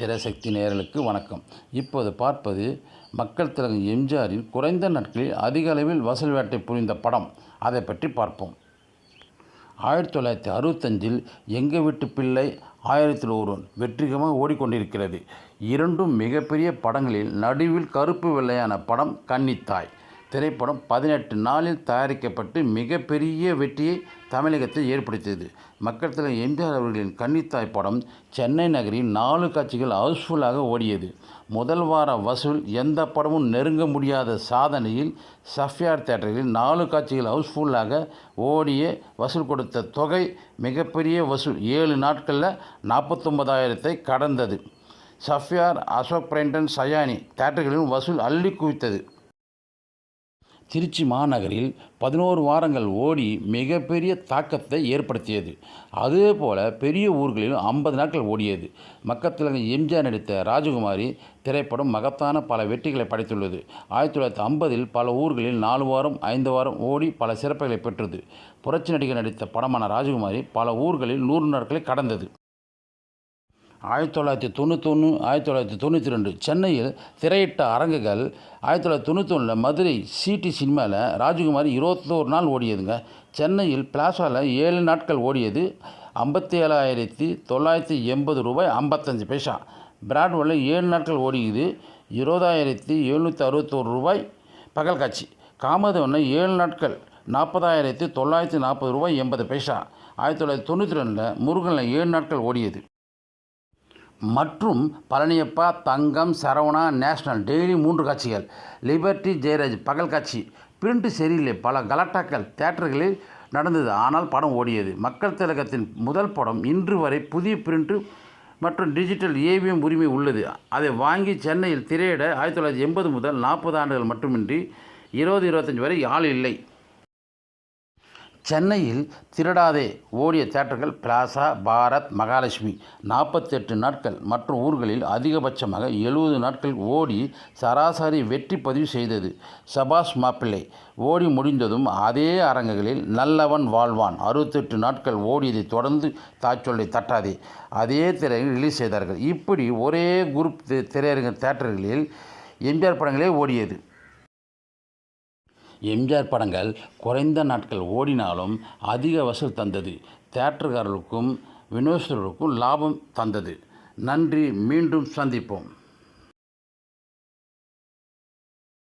திரசக்தி நேரலுக்கு வணக்கம். இப்போது பார்ப்பது மக்கள் திலகம் எம்ஜிஆரின் குறைந்த நாட்களில் அதிக அளவில் வசூல் வேட்டை புரிந்த படம். அதை பற்றி பார்ப்போம். ஆயிரத்தி தொள்ளாயிரத்தி அறுபத்தஞ்சில் எங்கள் வீட்டு பிள்ளை ஆயிரத்தில் ஒருவன் வெற்றிகரமாக ஓடிக்கொண்டிருக்கிறது. இரண்டும் மிகப்பெரிய படங்களில் நடுவில் கருப்பு வெள்ளையான படம் கன்னித்தாய். திரைப்படம் பதினெட்டு நாளில் தயாரிக்கப்பட்டு மிகப்பெரிய வெற்றியை தமிழகத்தில் ஏற்படுத்தியது. மக்கள் தலைவர் எம்ஜிஆர் அவர்களின் கன்னித்தாய் படம் சென்னை நகரில் நாலு காட்சிகள் ஹவுஸ்ஃபுல்லாக ஓடியது. முதல் வார வசூல் எந்த படமும் நெருங்க முடியாத சாதனையில் சஃப்யார் தேட்டரில் நாலு காட்சிகள் ஹவுஸ்ஃபுல்லாக ஓடிய வசூல் கொடுத்த தொகை மிகப்பெரிய வசூல் ஏழு நாட்களில் நாற்பத்தொம்பதாயிரத்தை கடந்தது. சஃப்யார் அசோக் பிரைண்டன் சயானி தேட்டர்களிலும் வசூல் அள்ளி குவித்தது. திருச்சி மாநகரில் பதினோரு வாரங்கள் ஓடி மிகப்பெரிய தாக்கத்தை ஏற்படுத்தியது. அதே போல் பெரிய ஊர்களிலும் ஐம்பது நாட்கள் ஓடியது. மக்கத்தில் எம்ஜிஆர் நடித்த ராஜகுமாரி திரைப்படம் மகத்தான பல வெற்றிகளை படைத்துள்ளது. ஆயிரத்தி தொள்ளாயிரத்தி ஐம்பதில் பல ஊர்களில் நாலு வாரம் ஐந்து வாரம் ஓடி பல சிறப்புகளை பெற்றது. புரட்சி நடிகர் நடித்த படமான ராஜகுமாரி பல ஊர்களில் நூறு நாட்களை கடந்தது. ஆயிரத்தி தொள்ளாயிரத்தி தொண்ணூத்தொன்று ஆயிரத்தி தொள்ளாயிரத்தி தொண்ணூற்றி ரெண்டு சென்னையில் திரையிட்ட அரங்குகள் ஆயிரத்தி தொள்ளாயிரத்தி தொண்ணூத்தொன்னில் மதுரை சிடி சினிமாவில் ராஜகுமாரி இருபத்தோரு நாள் ஓடியதுங்க. சென்னையில் பிளாசாவில் ஏழு நாட்கள் ஓடியது. ஐம்பத்தி ஏழாயிரத்தி தொள்ளாயிரத்தி எண்பது ரூபாய் ஐம்பத்தஞ்சு பைசா. பிராட்வேல ஏழு நாட்கள் ஓடியது இருபதாயிரத்தி எழுநூற்றி அறுபத்தோரு ரூபாய் பகல் காட்சி. காமதவனில் ஏழு நாட்கள் நாற்பதாயிரத்தி தொள்ளாயிரத்தி நாற்பது ரூபாய் எண்பது பைசா. ஆயிரத்தி தொள்ளாயிரத்தி தொண்ணூற்றி ரெண்டில் முருகனில் ஏழு நாட்கள் ஓடியது. மற்றும் பழனியப்பா தங்கம் சரவணா நேஷ்னல் டெய்லி மூன்று காட்சிகள். லிபர்ட்டி ஜெயராஜ் பகல் காட்சி. பிரிண்ட் சரியில்லை பல கலாட்டாக்கள் தேட்டர்களில் நடந்தது. ஆனால் படம் ஓடியது. மக்கள் திலகத்தின் முதல் படம் இன்று வரை புதிய பிரிண்ட் மற்றும் டிஜிட்டல் ஏவிஎம் உரிமை உள்ளது. அதை வாங்கி சென்னையில் திரையிட ஆயிரத்தி தொள்ளாயிரத்தி எண்பது முதல் நாற்பது ஆண்டுகள் மட்டுமின்றி இருபது இருபத்தஞ்சி வரை ஆள் இல்லை. சென்னையில் திருடாதே ஓடிய தேட்டர்கள் பிளாசா பாரத் மகாலட்சுமி. நாற்பத்தெட்டு நாட்கள் மற்ற ஊர்களில் அதிகபட்சமாக எழுபது நாட்கள் ஓடி சராசரி வெற்றி பதிவு செய்தது. சபாஷ் மாப்பிள்ளை ஓடி முடிந்ததும் அதே அரங்குகளில் நல்லவன் வாழ்வான். அறுபத்தெட்டு நாட்கள் ஓடியதை தொடர்ந்து தாச்சொல்லை தட்டாதே. அதே திரையில் ரிலீஸ் செய்தார்கள். இப்படி ஒரே குரூப் திரையரங்க தேட்டர்களில் எம்ஜிஆர் படங்களே ஓடியது. எம்ஜிஆர் படங்கள் குறைந்த நாட்கள் ஓடினாலும் அதிக வசூல் தந்தது. தேட்டருக்காரர்களுக்கும் வினோசர்களுக்கும் லாபம் தந்தது. நன்றி. மீண்டும் சந்திப்போம்.